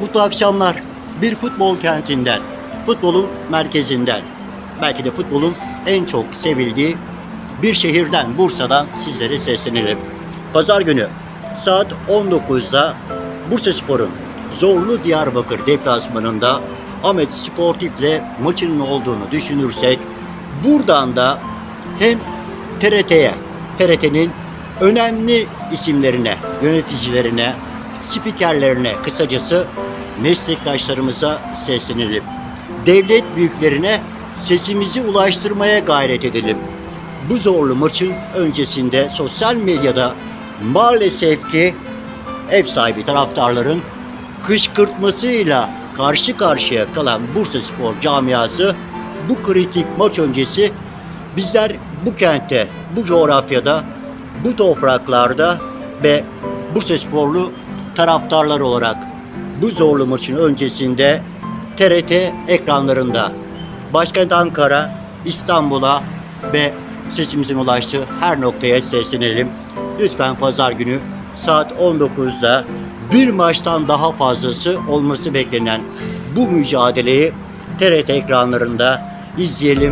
Mutlu akşamlar. Bir futbol kentinden, futbolun merkezinden, belki de futbolun en çok sevildiği bir şehirden, Bursa'dan sizlere seslenelim. Pazar günü saat 19'da Bursa Spor'un Zorlu Diyarbakır deplasmanında Ahmet Sportif'le maçının olduğunu düşünürsek buradan da hem TRT'ye, TRT'nin önemli isimlerine, yöneticilerine, spikerlerine, kısacası meslektaşlarımıza seslenelim. Devlet büyüklerine sesimizi ulaştırmaya gayret edelim. Bu zorlu maçın öncesinde sosyal medyada maalesef ki ev sahibi taraftarların kışkırtmasıyla karşı karşıya kalan Bursa Spor camiası bu kritik maç öncesi bizler bu kentte, bu coğrafyada, bu topraklarda ve Bursa Sporlu taraftarlar olarak bu zorlu maçın öncesinde TRT ekranlarında başkent Ankara, İstanbul'a ve sesimizin ulaştığı her noktaya seslenelim. Lütfen pazar günü saat 19'da bir maçtan daha fazlası olması beklenen bu mücadeleyi TRT ekranlarında izleyelim.